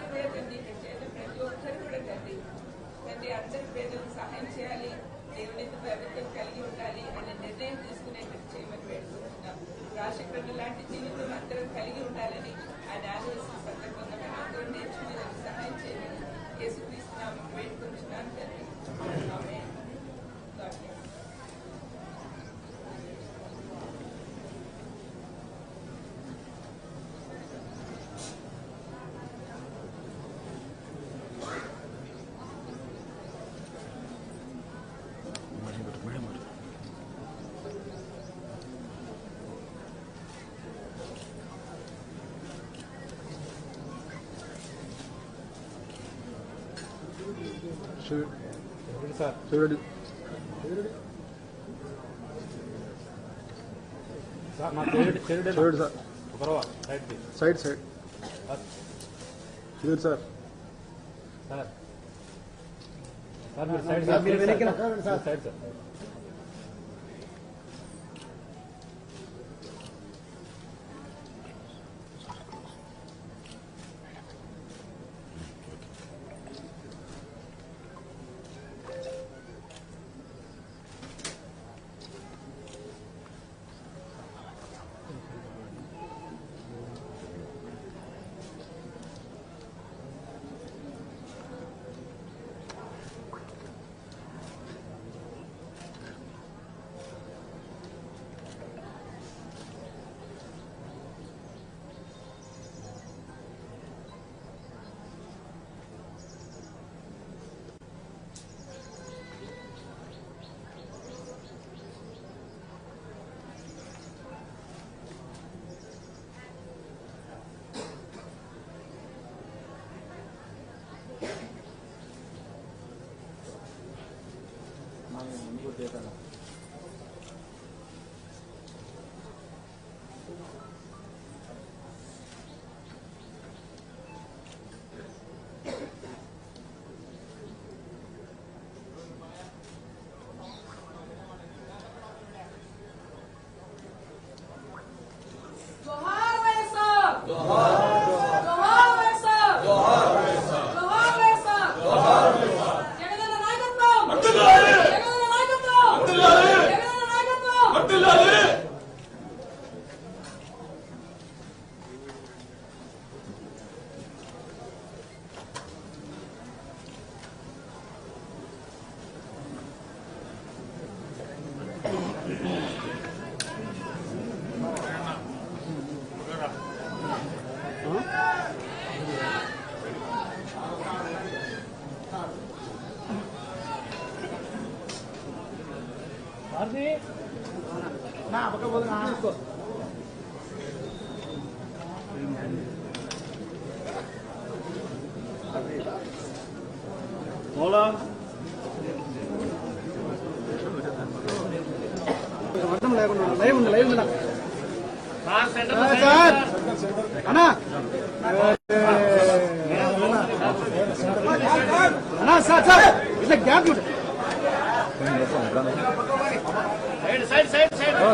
అందరి కూడా తండ్రి ప్రతి ఒక్కరు కూడా తండ్రి. తండ్రి అందరి పేదలకు సహాయం చేయాలి. దేవుని ప్రభుత్వం కలిగి ఉండాలి అనే నిర్ణయం తీసుకునేటట్టు చేయమని వేడుకుంటున్నాం. రాజశేఖర్ లాంటి జీవితం అందరం కలిగి ఉండాలని ఆయన ఆలోచన సందర్భంగా మనం అందరం నేర్చుకుని సహాయం చేయమని యేసుక్రీస్తున్నాము వేడుకుంటున్నాను తండ్రి. చూడండి చూడండి సార్. సైడ్ సైడ్ చూడండి సార్. సార్. సార్. మీరు సైడ్ సార్, మీరు వెనక్కి రా. Sir side sir.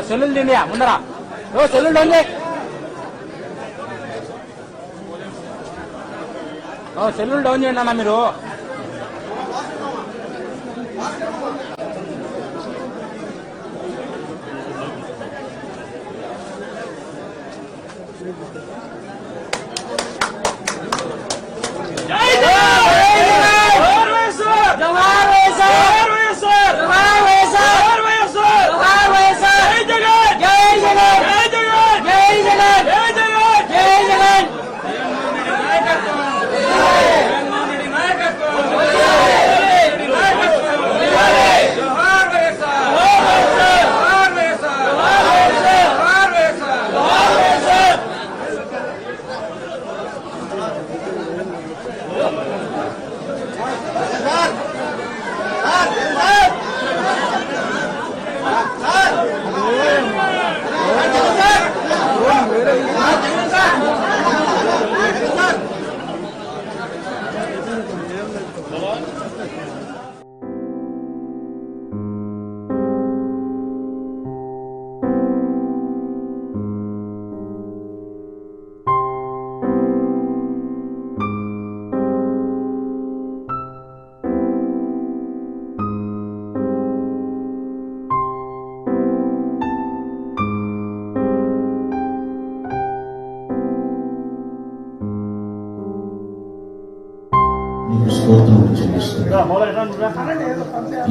సెల్లులు తిండి ముందర. ఓ సెల్లులు ఉంది ఓ సెల్లులు డౌన్ చేయండి అన్న మీరు?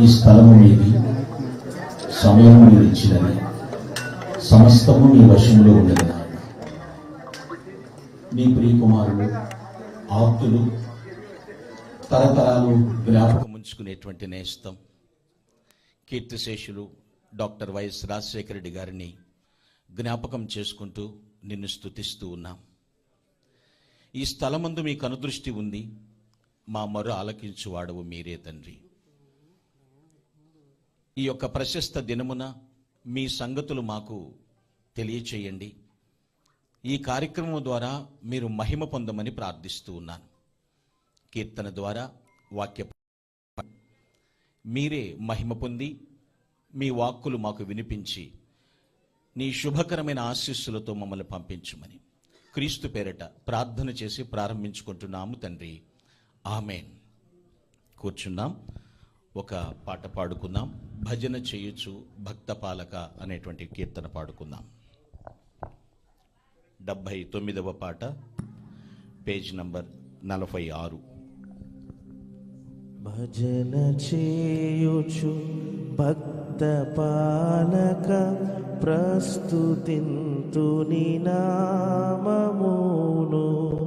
ఈ స్థలము మీది సమయం మీరు ఇచ్చినది సమస్తము మీ వశంలో ఉన్నది. నాయన ప్రియకుమారులు ఆప్తులు తరతరాలు జ్ఞాపకం ఉంచుకునేటువంటి నేస్తం కీర్తిశేషులు డాక్టర్ వైఎస్ రాజశేఖర రెడ్డి గారిని జ్ఞాపకం చేసుకుంటూ నిన్ను స్థుతిస్తూ ఉన్నాం. ఈ స్థలమందు మీకు అనుదృష్టి ఉంది మా మరో ఆలకించువాడవు మీరే తండ్రి. ఈ యొక్క ప్రశస్త దినమున మీ సంగతులు మాకు తెలియచేయండి. ఈ కార్యక్రమం ద్వారా మీరు మహిమ పొందమని ప్రార్థిస్తూ ఉన్నాను. కీర్తన ద్వారా వాక్య మీరే మహిమ పొంది మీ వాక్కులు మాకు వినిపించి నీ శుభకరమైన ఆశీస్సులతో మమ్మల్ని పంపించుమని క్రీస్తు పేరట ప్రార్థన చేసి ప్రారంభించుకుంటున్నాము తండ్రి. ఆమెన్. కూర్చున్నాం. ఒక పాట పాడుకుందాం. భజన చేయొచ్చు భక్త పాలక అనేటువంటి కీర్తన పాడుకుందాం. డెబ్భై తొమ్మిదవ పాట పేజ్ నంబర్ నలభై ఆరు. భజన చేయుచు భక్త పాలక ప్రస్తుతింతుని నామమును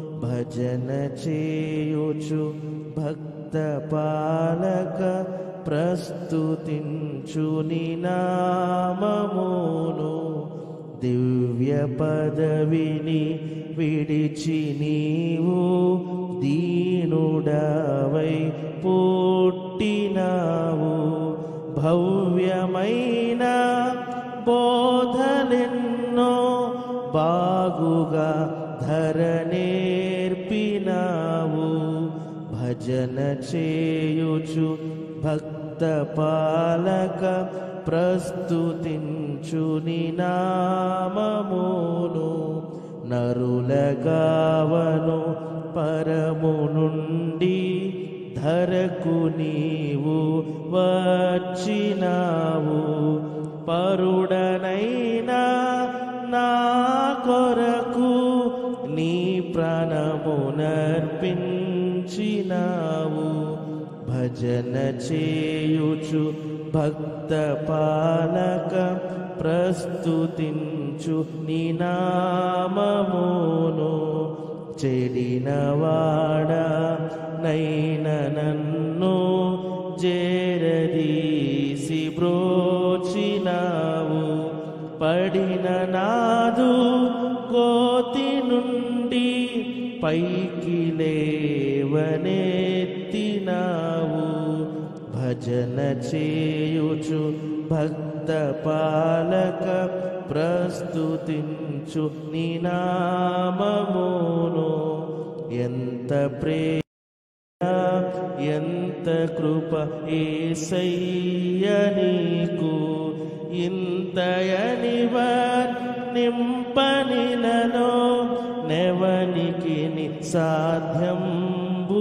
భజన చేయుచు భక్త పాలక ప్రస్తుతించు నినామమును దివ్య పదవిని విడిచి నీవు దీనుడవై పుట్టినావు. భవ్యమైన బోధలెన్నో బాగుగా ధరణే భజన చేయుచు భక్త పాలక ప్రస్తుతించుని నామమును నరులగావను పరము నుండి ధరకు నీవు వచ్చినావు. పరుడనైనా నా కొరకు నీ ఉంచినావు భజన చేయుచు భక్త పాలక ప్రస్తుతించు నినామమును చెడినవాడ నైన నన్ను జేరదీసి బ్రోచినావు. పడిన నాదు కోతి నుండి పైకి లేవనెత్తినావు భజన చేయుచు భక్త పాలక ప్రస్తుతించు నీనామమును ఎంత ప్రే ఎంత కృప ఏసయ్య నీకు. ఇంతయనివర్ నింపనిలలో నెవనికి సాధ్యం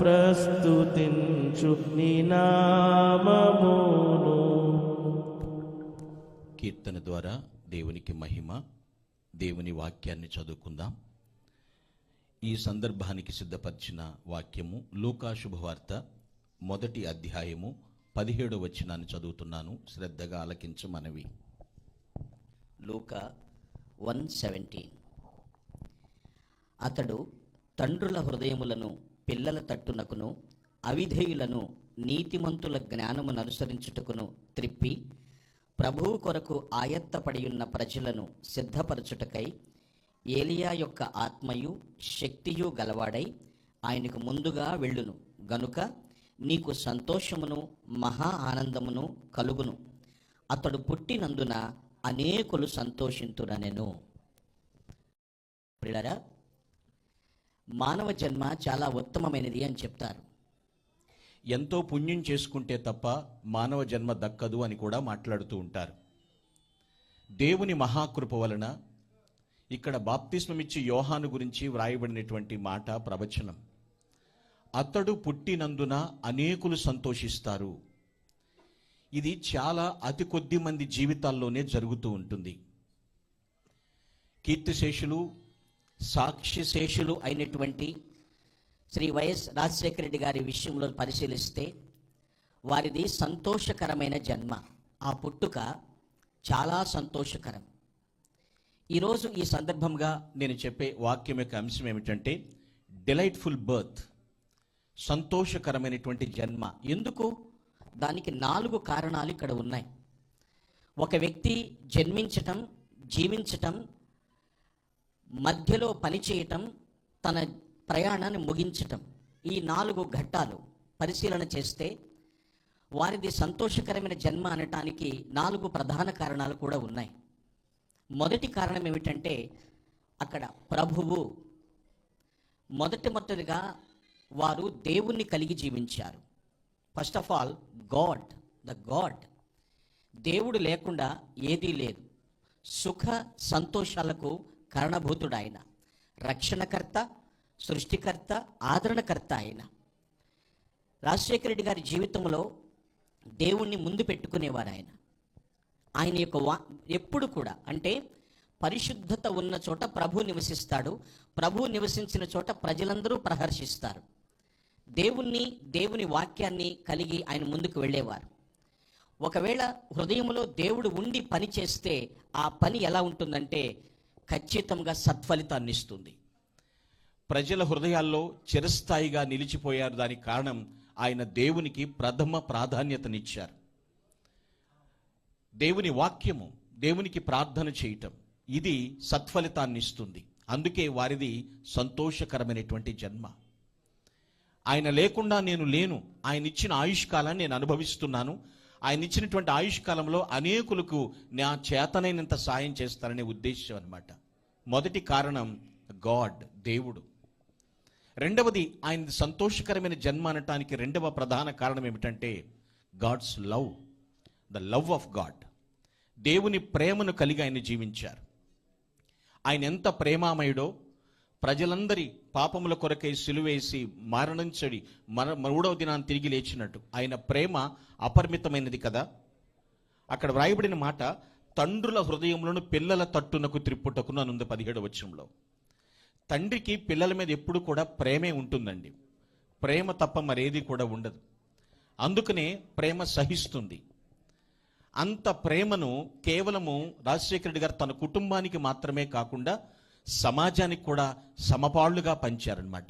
ప్రస్తుతించు నీ నామమును. కీర్తన ద్వారా దేవునికి మహిమ దేవుని వాక్యాన్ని చదువుకుందాం. ఈ సందర్భానికి సిద్ధపరిచిన వాక్యము లూకా శుభవార్త మొదటి అధ్యాయము పదిహేడవ వచనాన్ని చదువుతున్నాను. శ్రద్ధగా ఆలకించు మనవి. లూక వన్ సెవెంటీన్. అతడు తండ్రుల హృదయములను పిల్లల తట్టునకును అవిధేయులను నీతిమంతుల జ్ఞానమును అనుసరించుటకును త్రిప్పి ప్రభువు కొరకు ఆయత్తపడియున్న ప్రజలను సిద్ధపరచుటకై ఏలియా యొక్క ఆత్మయు శక్తియు గలవాడై ఆయనకు ముందుగా వెళ్ళును. గనుక నీకు సంతోషమును మహా ఆనందమును కలుగును. అతడు పుట్టినందున అనేకులు సంతోషింతుడనెను ప్రియులారా మానవ జన్మ చాలా ఉత్తమమైనది అని చెప్తారు. ఎంతో పుణ్యం చేసుకుంటే తప్ప మానవ జన్మ దక్కదు అని కూడా మాట్లాడుతూ ఉంటారు. దేవుని మహాకృప వలన ఇక్కడ బాప్తిస్మమిచ్చి యోహాను గురించి వ్రాయబడినటువంటి మాట ప్రవచనం. అతడు పుట్టినందున అనేకులు సంతోషిస్తారు. ఇది చాలా అతి కొద్ది మంది జీవితాల్లోనే జరుగుతూ ఉంటుంది. కీర్తిశేషులు సాక్షి శేషులు అయినటువంటి శ్రీ వైఎస్ రాజశేఖర రెడ్డి గారి విషయంలో పరిశీలిస్తే వారిది సంతోషకరమైన జన్మ. ఆ పుట్టుక చాలా సంతోషకరం. ఈరోజు ఈ సందర్భంగా నేను చెప్పే వాక్యం యొక్క అంశం ఏమిటంటే డిలైట్ఫుల్ బర్త్. సంతోషకరమైనటువంటి జన్మ. ఎందుకు? దానికి నాలుగు కారణాలు ఇక్కడ ఉన్నాయి. ఒక వ్యక్తి జన్మించటం జీవించటం మధ్యలో పనిచేయటం తన ప్రయాణాన్ని ముగించటం. ఈ నాలుగు ఘట్టాలు పరిశీలన చేస్తే వారిది సంతోషకరమైన జన్మ అనటానికి నాలుగు ప్రధాన కారణాలు కూడా ఉన్నాయి. మొదటి కారణం ఏమిటంటే అక్కడ ప్రభువు మొదటి మొదటిగా వారు దేవుణ్ణి కలిగి జీవించారు. First of all God the God దేవుడు లేకుండా ఏదీ లేదు. సుఖ సంతోషాలకు కారణభూతుడు ఆయన. రక్షణకర్త సృష్టికర్త ఆదరణకర్త ఆయన. రాజశేఖర రెడ్డి గారి జీవితంలో దేవుణ్ణి ముందు పెట్టుకునేవారు ఆయన. ఆయన యొక్క వా ఎప్పుడు కూడా అంటే పరిశుద్ధత ఉన్న చోట ప్రభు నివసిస్తాడు. ప్రభు నివసించిన చోట ప్రజలందరూ ప్రహర్షిస్తారు. దేవుణ్ణి దేవుని వాక్యాన్ని కలిగి ఆయన ముందుకు వెళ్ళేవారు. ఒకవేళ హృదయంలో దేవుడు ఉండి పని చేస్తే ఆ పని ఎలా ఉంటుందంటే ఖచ్చితంగా సత్ఫలితాన్ని ఇస్తుంది. ప్రజల హృదయాల్లో చిరస్థాయిగా నిలిచిపోయారు దానికి కారణం ఆయన దేవునికి ప్రథమ ప్రాధాన్యతనిచ్చారు. దేవుని వాక్యము దేవునికి ప్రార్థన చేయటం ఇది సత్ఫలితాన్ని ఇస్తుంది. అందుకే వారిది సంతోషకరమైనటువంటి జన్మ. ఆయన లేకుండా నేను లేను ఆయన ఇచ్చిన ఆయుష్కాలాన్ని నేను అనుభవిస్తున్నాను ఆయన ఇచ్చినటువంటి ఆయుష్కాలంలో అనేకులకు నా చేతనైనంత సాయం చేస్తారనే ఉద్దేశం అనమాట మొదటి కారణం గాడ్ దేవుడు. రెండవది ఆయన సంతోషకరమైన జన్మ అనటానికి రెండవ ప్రధాన కారణం ఏమిటంటే God's love the love of God. దేవుని ప్రేమను కలిగి ఆయన జీవించారు. ఆయన ఎంత ప్రేమామయుడో ప్రజలందరి పాపముల కొరకై సిలువేసి మరణించడి మర మూడవ దినాన్ని తిరిగి లేచినట్టు. ఆయన ప్రేమ అపరిమితమైనది కదా? అక్కడ వ్రాయబడిన మాట తండ్రుల హృదయములను పిల్లల తట్టునకు త్రిప్పుటకును అనుంది పదిహేడు వచ్చంలో తండ్రికి పిల్లల మీద ఎప్పుడు కూడా ప్రేమే ఉంటుందండి. ప్రేమ తప్ప మరేది కూడా ఉండదు. అందుకనే ప్రేమ సహిస్తుంది. అంత ప్రేమను కేవలము రాజశేఖర రెడ్డి గారు తన కుటుంబానికి మాత్రమే కాకుండా సమాజానికి కూడా సమపాళ్ళుగా పంచారనమాట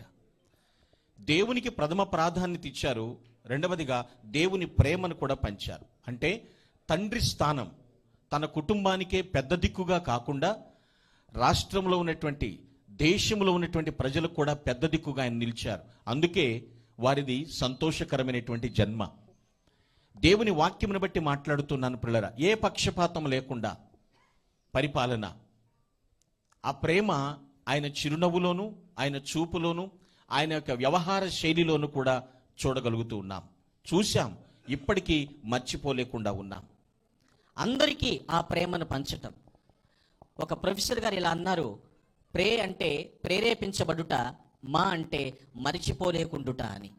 దేవునికి ప్రథమ ప్రాధాన్యత ఇచ్చారు. రెండవదిగా దేవుని ప్రేమను కూడా పంచారు. అంటే తండ్రి స్థానం తన కుటుంబానికే పెద్ద దిక్కుగా కాకుండా రాష్ట్రంలో ఉన్నటువంటి దేశంలో ఉన్నటువంటి ప్రజలకు కూడా పెద్ద దిక్కుగా ఆయన నిలిచారు. అందుకే వారిది సంతోషకరమైనటువంటి జన్మ. దేవుని వాక్యమును బట్టి మాట్లాడుతున్నాను పిల్లరా ఏ పక్షపాతం లేకుండా పరిపాలన. ఆ ప్రేమ ఆయన చిరునవ్వులోను ఆయన చూపులోను ఆయన యొక్క వ్యవహార శైలిలోను కూడా చూడగలుగుతూ ఉన్నాం. చూశాం ఇప్పటికీ మర్చిపోలేకుండా ఉన్నాం. అందరికీ ఆ ప్రేమను పంచటం. ఒక ప్రొఫెసర్ గారు ఇలా అన్నారు ప్రే అంటే ప్రేరేపించబడుట మా అంటే మరిచిపోలేకుండుట అని.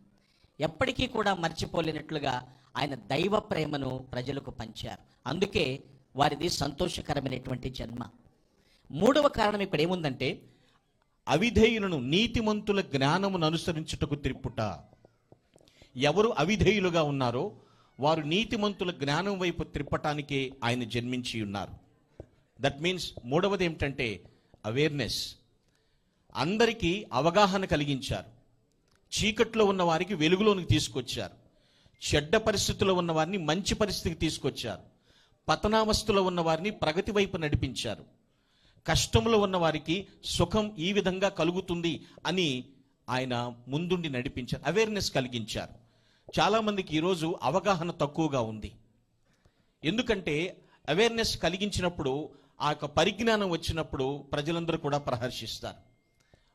ఎప్పటికీ కూడా మర్చిపోలేనట్లుగా ఆయన దైవ ప్రేమను ప్రజలకు పంచారు. అందుకే వారిది సంతోషకరమైనటువంటి జన్మ. మూడవ కారణం ఇక్కడ ఏముందంటే అవిధేయులను నీతిమంతుల జ్ఞానమును అనుసరించుటకు త్రిప్పుట ఎవరు అవిధేయులుగా ఉన్నారో వారు నీతిమంతుల జ్ఞానం వైపు త్రిప్పటానికే ఆయన జన్మించి ఉన్నారు. దట్ మీన్స్ మూడవది ఏమిటంటే అవేర్నెస్ అందరికీ అవగాహన కలిగించారు. చీకట్లో ఉన్న వారికి వెలుగులోనికి తీసుకొచ్చారు. చెడ్డ పరిస్థితుల్లో ఉన్న వారిని మంచి పరిస్థితికి తీసుకొచ్చారు. పతనావస్థలో ఉన్న వారిని ప్రగతి వైపు నడిపించారు. కష్టంలో ఉన్న వారికి సుఖం ఈ విధంగా కలుగుతుంది అని ఆయన ముందుండి నడిపించారు అవేర్నెస్ కలిగించారు. చాలామందికి ఈరోజు అవగాహన తక్కువగా ఉంది. ఎందుకంటే అవేర్నెస్ కలిగించినప్పుడు ఆ యొక్క పరిజ్ఞానం వచ్చినప్పుడు ప్రజలందరూ కూడా ప్రహర్షిస్తారు.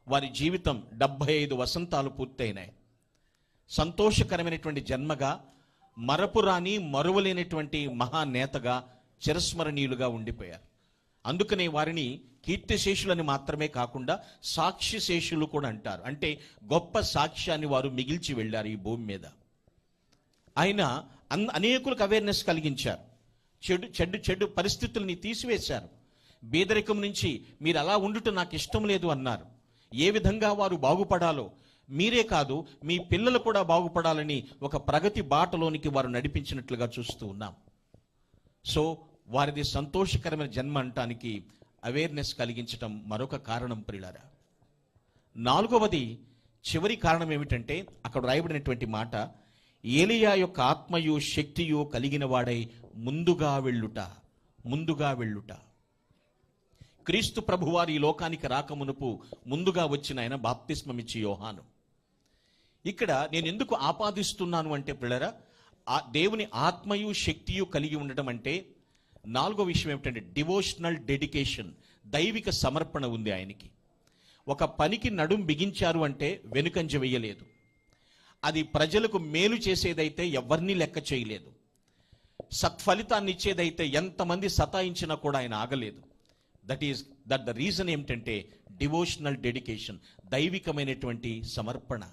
వారి జీవితం డెబ్భై ఐదు వసంతాలు పూర్తయినాయి. సంతోషకరమైనటువంటి జన్మగా మరపురాని మరువలేనటువంటి మహానేతగా చిరస్మరణీయులుగా ఉండిపోయారు. అందుకనే వారిని కీర్తిశేషులని మాత్రమే కాకుండా సాక్ష్యశేషులు కూడా అంటారు. అంటే గొప్ప సాక్ష్యాన్ని వారు మిగిల్చి వెళ్ళారు ఈ భూమి మీద. ఆయన అన్- అనేకులకు అవేర్నెస్ కలిగించారు. చెడు చెడు చెడు పరిస్థితుల్ని తీసివేశారు. బీదరికం నుంచి మీరు అలా ఉండుట నాకు ఇష్టం లేదు అన్నారు. ఏ విధంగా వారు బాగుపడాలో మీరే కాదు మీ పిల్లలు కూడా బాగుపడాలని ఒక ప్రగతి బాటలోనికి వారు నడిపించినట్లుగా చూస్తూ ఉన్నాం. సో వారిది సంతోషకరమైన జన్మ అంటానికి అవేర్నెస్ కలిగించటం మరొక కారణం ప్రియులారా. నాలుగవది చివరి కారణం ఏమిటంటే అక్కడ రాయబడినటువంటి మాట ఏలియా యొక్క ఆత్మయు శక్తియు కలిగిన వాడై ముందుగా వెళ్ళుట ముందుగా వెళ్ళుట. క్రీస్తు ప్రభువారి ఈ లోకానికి రాకమునుపు ముందుగా వచ్చిన ఆయన బాప్తిస్మమిచ్చి యోహాను. ఇక్కడ నేను ఎందుకు ఆపాదిస్తున్నాను అంటే పిల్లరా ఆ దేవుని ఆత్మయు శక్తియు కలిగి ఉండటం అంటే నాలుగో విషయం ఏమిటంటే డివోషనల్ డెడికేషన్ దైవిక సమర్పణ ఉంది ఆయనకి. ఒక పనికి నడుం బిగించారు అంటే వెనుకంజ వేయలేదు. అది ప్రజలకు మేలు చేసేదైతే ఎవరిని లెక్క చేయలేదు. సత్ఫలితాన్ని ఇచ్చేదైతే ఎంతమంది సతాయించినా కూడా ఆయన ఆగలేదు. That is that the reason ఏమిటంటే డివోషనల్ డెడికేషన్ దైవికమైనటువంటి సమర్పణ.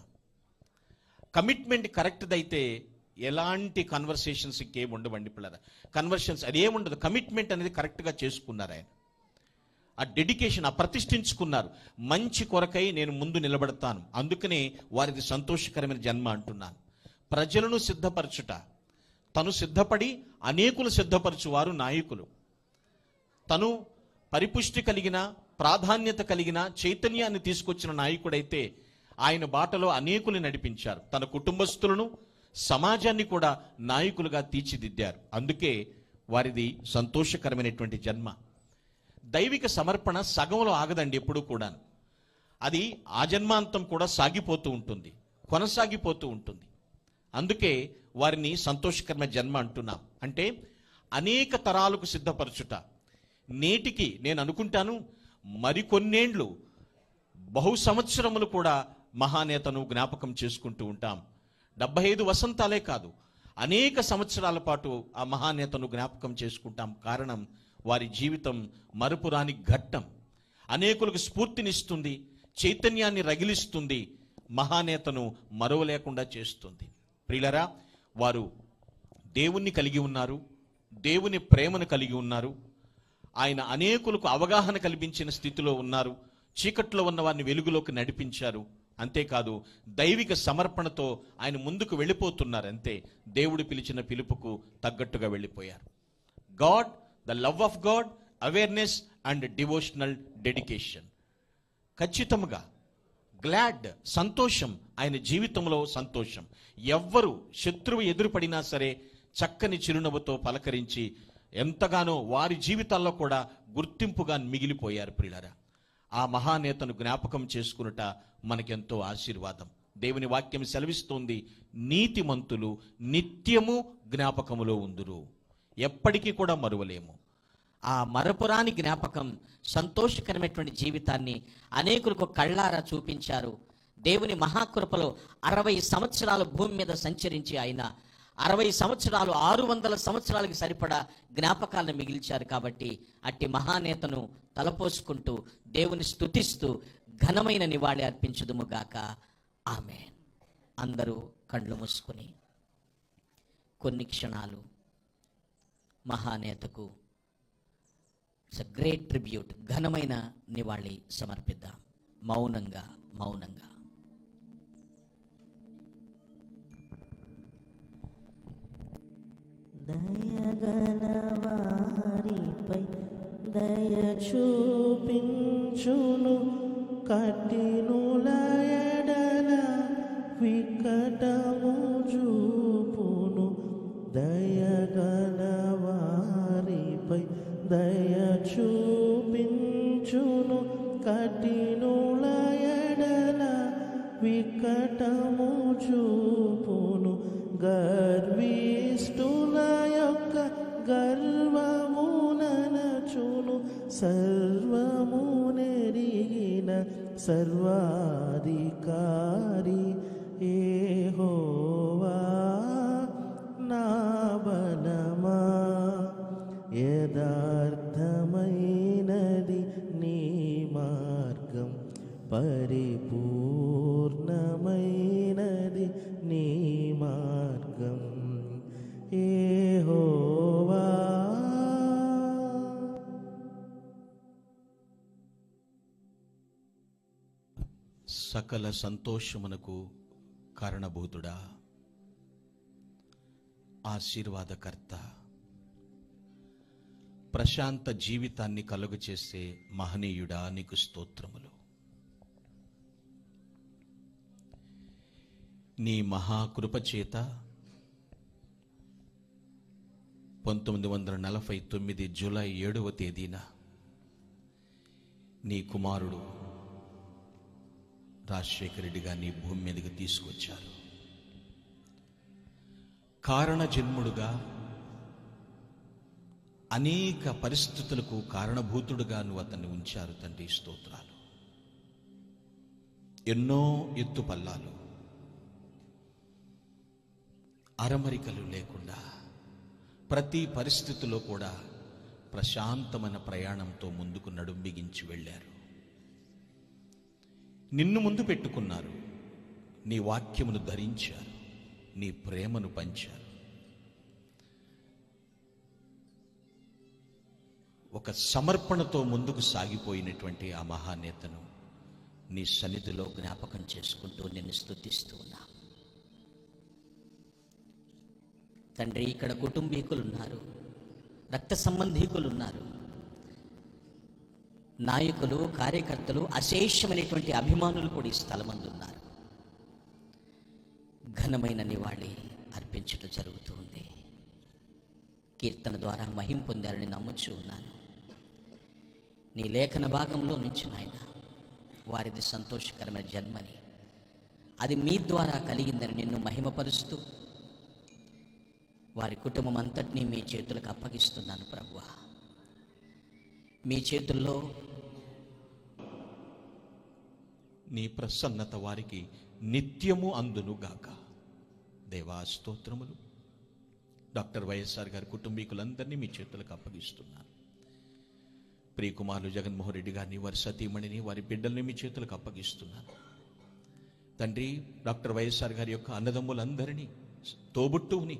కమిట్మెంట్ కరెక్ట్దైతే అయితే ఎలాంటి కన్వర్సేషన్స్ ఇంకేం ఉండవండి పిల్లరా కన్వర్షన్స్ అదేముండదు కమిట్మెంట్ అనేది కరెక్ట్గా చేసుకున్నారు ఆయన. ఆ డెడికేషన్ ఆ ప్రతిష్ఠించుకున్నారు. మంచి కొరకై నేను ముందు నిలబడతాను. అందుకనే వారిది సంతోషకరమైన జన్మ అంటున్నాను. ప్రజలను సిద్ధపరచుట. తను సిద్ధపడి అనేకులు సిద్ధపరచువారు నాయకులు. తను పరిపుష్టి కలిగిన ప్రాధాన్యత కలిగిన చైతన్యాన్ని తీసుకొచ్చిన నాయకుడైతే ఆయన బాటలో అనేకులు నడిపించారు. తన కుటుంబస్తులను సమాజాన్ని కూడా నాయకులుగా తీర్చిదిద్దారు. అందుకే వారిది సంతోషకరమైనటువంటి జన్మ. దైవిక సమర్పణ సగంలో ఆగదండి ఎప్పుడూ కూడా అది ఆ జన్మాంతం కూడా సాగిపోతూ ఉంటుంది కొనసాగిపోతూ ఉంటుంది. అందుకే వారిని సంతోషకరమైన జన్మ అంటున్నాం. అంటే అనేక తరాలకు సిద్ధపరచుట. నేటికి నేను అనుకుంటాను మరికొన్నేండ్లు బహు సంవత్సరములు కూడా మహానేతను జ్ఞాపకం చేసుకుంటూ ఉంటాం. డెబ్బై ఐదు వసంతాలే కాదు. అనేక సంవత్సరాల పాటు ఆ మహానేతను జ్ఞాపకం చేసుకుంటాం. కారణం వారి జీవితం మరుపురాని ఘట్టం. అనేకులకు స్ఫూర్తినిస్తుంది చైతన్యాన్ని రగిలిస్తుంది మహానేతను మరువలేకుండా చేస్తుంది. ప్రియులరా వారు దేవుణ్ణి కలిగి ఉన్నారు దేవుని ప్రేమను కలిగి ఉన్నారు ఆయన అనేకులకు అవగాహన కల్పించిన స్థితిలో ఉన్నారు చీకట్లో ఉన్న వారిని వెలుగులోకి నడిపించారు అంతేకాదు దైవిక సమర్పణతో ఆయన ముందుకు వెళ్ళిపోతున్నారు అంతే దేవుడు పిలిచిన పిలుపుకు తగ్గట్టుగా వెళ్ళిపోయారు. God the love of God awareness and devotional dedication. ఖచ్చితంగా గ్లాడ్ సంతోషం ఆయన జీవితంలో సంతోషం. ఎవ్వరు శత్రువు ఎదురుపడినా సరే చక్కని చిరునవ్వుతో పలకరించి ఎంతగానో వారి జీవితాల్లో కూడా గుర్తింపుగా మిగిలిపోయారు ప్రియులరా. ఆ మహానేతను జ్ఞాపకం చేసుకునుట మనకెంతో ఆశీర్వాదం. దేవుని వాక్యం సెలవిస్తోంది నీతిమంతులు నిత్యము జ్ఞాపకములో ఉందురు. ఎప్పటికీ కూడా మరువలేము. ఆ మరపురాని జ్ఞాపకం సంతోషకరమైనటువంటి జీవితాన్ని అనేకులకు కళ్ళారా చూపించారు. దేవుని మహాకృపలో అరవై సంవత్సరాలు భూమి మీద సంచరించి ఆయన అరవై సంవత్సరాలు ఆరు వందల సంవత్సరాలకి సరిపడా జ్ఞాపకాలను మిగిల్చారు కాబట్టి అట్టి మహానేతను తలపోసుకుంటూ దేవుని స్థుతిస్తూ ఘనమైన నివాళి అర్పించుదుము గాక. ఆమె అందరూ కళ్ళు మూసుకొని కొన్ని క్షణాలు మహానేతకు ఇట్స్ అ గ్రేట్ ట్రిబ్యూట్ ఘనమైన నివాళి సమర్పిద్దాం. మౌనంగా మౌనంగా. దయగలవారిపై దయ చూపించును. కఠినుల ఎడల వికటము చూపును. దయగలవారిపై దయ చూపించును. చేయుచును కఠినుల వికటము చూపును. గర్విష్ఠుల యొక్క గర్వముననచును. సర్వము నెరిగిన సర్వాధికారి హో సకల సంతోషమునకు కారణభూతుడా? ఆశీర్వాదకర్త ప్రశాంత జీవితాన్ని కలుగు చేసే మహనీయుడా నీకు స్తోత్రములు. నీ మహాకృపచేత పంతొమ్మిది వందల నలభై తొమ్మిది జూలై ఏడవ తేదీన నీ కుమారుడు రాజశేఖర రెడ్డి గారిని భూమి మీదకి తీసుకొచ్చారు. కారణ జన్ముడుగా అనేక పరిస్థితులకు కారణభూతుడుగా నువ్వు అతన్ని ఉంచారు తండ్రి స్తోత్రాలు. ఎన్నో ఎత్తు పల్లాలు అరమరికలు లేకుండా ప్రతి పరిస్థితిలో కూడా ప్రశాంతమైన ప్రయాణంతో ముందుకు నడుం బిగించి వెళ్ళారు. నిన్ను ముందు పెట్టుకున్నారు. నీ వాక్యమును ధరించారు. నీ ప్రేమను పంచారు. ఒక సమర్పణతో ముందుకు సాగిపోయినటువంటి ఆ మహానేతను నీ సన్నిధిలో జ్ఞాపకం చేసుకుంటూ నిన్ను స్థుతిస్తూ ఉన్నా తండ్రి ఇక్కడ కుటుంబీకులు ఉన్నారు రక్త సంబంధీకులు ఉన్నారు నాయకులు కార్యకర్తలు అశేషమైనటువంటి అభిమానులు కూడా ఈ స్థలమందు ఉన్నారు ఘనమైన నివాళి అర్పించడం జరుగుతూ ఉంది కీర్తన ద్వారా మహిం పొందారని నమ్ముచూ ఉన్నాను. నీ లేఖన భాగంలో నుంచి నాయన వారిది సంతోషకరమైన జన్మని అది మీ ద్వారా కలిగిందని నిన్ను మహిమపరుస్తూ వారి కుటుంబం అంతటినీ మీ చేతులకు అప్పగిస్తున్నాను ప్రభువా. మీ చేతుల్లో నీ ప్రసన్నత వారికి నిత్యము అందును గాక. దేవా స్తోత్రములు. డాక్టర్ వైఎస్ఆర్ గారి కుటుంబీకులందరినీ మీ చేతులకు అప్పగిస్తున్నాను. ప్రియకుమారులు జగన్మోహన్ రెడ్డి గారిని వారి సతీమణిని వారి బిడ్డల్ని మీ చేతులకు అప్పగిస్తున్నాను. తండ్రి డాక్టర్ వైఎస్ఆర్ గారి యొక్క అన్నదమ్ములందరినీ తోబుట్టువుని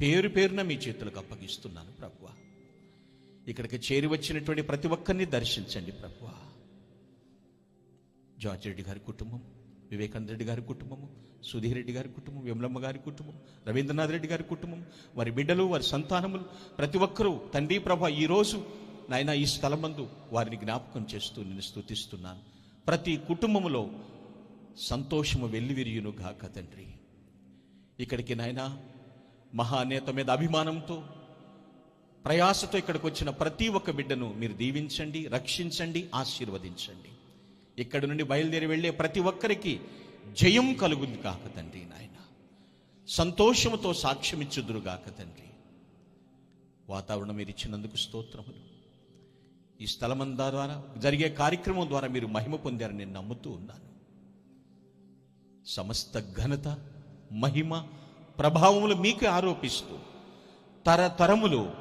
పేరు పేరున మీ చేతులకు అప్పగిస్తున్నాను ప్రభువా. ఇక్కడికి చేరి వచ్చినటువంటి ప్రతి ఒక్కరిని దర్శించండి ప్రభు. జార్జ్ రెడ్డి గారి కుటుంబం వివేకానంద రెడ్డి గారి కుటుంబము సుధీర్ రెడ్డి గారి కుటుంబం విమలమ్మ గారి కుటుంబం రవీంద్రనాథ్ రెడ్డి గారి కుటుంబం వారి బిడ్డలు వారి సంతానములు ప్రతి ఒక్కరూ తండ్రి ప్రభ ఈరోజు నాయన ఈ స్థలమందు వారిని జ్ఞాపకం చేస్తూ నేను స్తుతిస్తున్నాను. ప్రతి కుటుంబములో సంతోషము వెల్లివిరియును గాక తండ్రి. ఇక్కడికి నాయన మహానేత మీద అభిమానంతో ప్రయాసతో ఇక్కడికి వచ్చిన ప్రతి ఒక్క బిడ్డను మీరు దీవించండి రక్షించండి ఆశీర్వదించండి. ఇక్కడి నుండి బయలుదేరి వెళ్ళే ప్రతి ఒక్కరికి జయం కలుగుంది కాక తండ్రి నాయన. సంతోషముతో సాక్ష్యమిచ్చుదురు కాక తండ్రి. వాతావరణం మీరు ఇచ్చినందుకు స్తోత్రములు. ఈ స్థలమం ద్వారా జరిగే కార్యక్రమం ద్వారా మీరు మహిమ పొందారని నేను నమ్ముతూ ఉన్నాను. సమస్త ఘనత మహిమ ప్రభావములు మీకు ఆరోపిస్తూ తరతరములు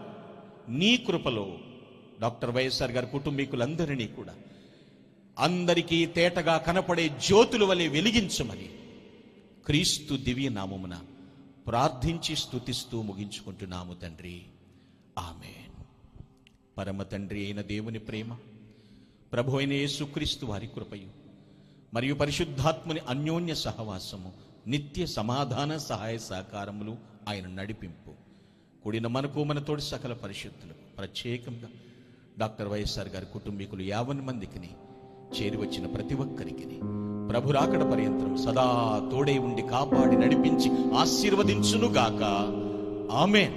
నీ కృపలో డాక్టర్ వైఎస్ఆర్ గారి కుటుంబీకులందరినీ కూడా అందరికీ తేటగా కనపడే జ్యోతుల వలె వెలిగించమని క్రీస్తు దివ్య నామమున ప్రార్థించి స్తుతిస్తూ ముగించుకుంటున్నాము తండ్రి. ఆమె పరమ తండ్రి అయిన దేవుని ప్రేమ ప్రభు అయిన యేసుక్రీస్తు వారి కృపయు మరియు పరిశుద్ధాత్ముని అన్యోన్య సహవాసము నిత్య సమాధాన సహాయ సహకారములు ఆయన నడిపింపు. కూడిన మనకు మనతోటి సకల పరిశుద్ధులు. ప్రత్యేకంగా డాక్టర్ వైఎస్ఆర్ గారి కుటుంబీకులు యావన్ మందికిని చేరి వచ్చిన ప్రతి ఒక్కరికి ప్రభురాకడ పర్యంతరం సదా తోడై ఉండి కాపాడి నడిపించి ఆశీర్వదించునుగాక. ఆమెన్.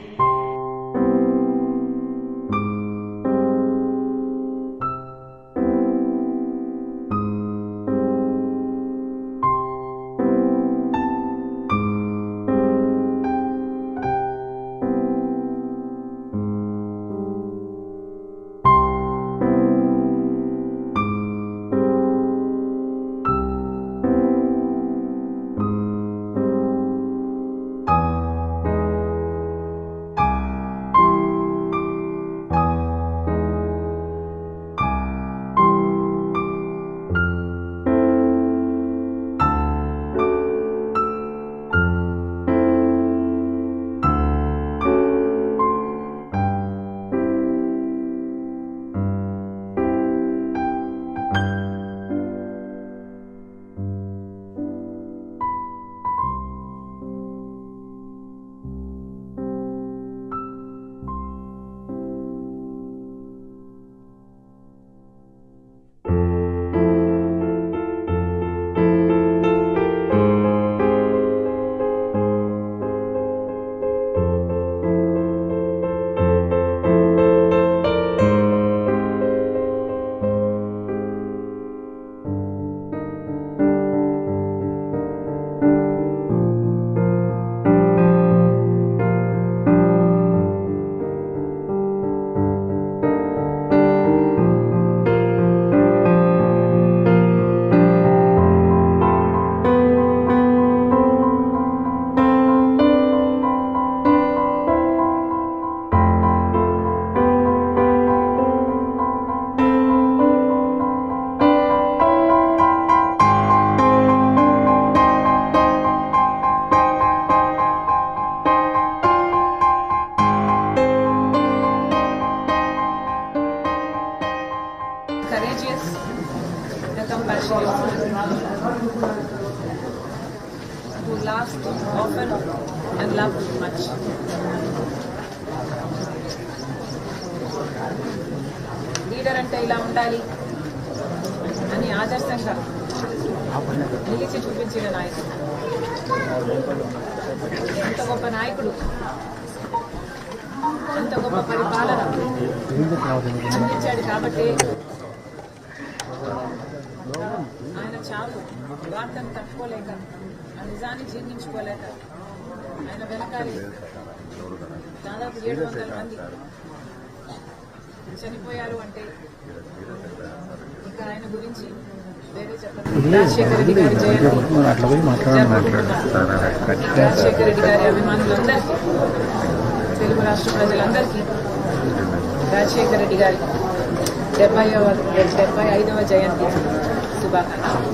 ఎంత గొప్ప నాయకుడు. అంత గొప్ప పరిపాలన. అందించాడు కాబట్టి ఆయన చావు వార్తను తట్టుకోలేక ఆ నిజాన్ని జీర్ణించుకోలేక ఆయన వెనకాలి దాదాపు ఏడు వందల మంది చనిపోయారు అంటే ఇక ఆయన గురించి రాజశేఖర రెడ్డి గారి జయంతి రాజశేఖర రెడ్డి గారి అభిమానులందరికీ తెలుగు రాష్ట్ర ప్రజలందరికీ రాజశేఖర రెడ్డి గారి డెబ్బై ఐదవ జయంతి శుభాకాంక్షలు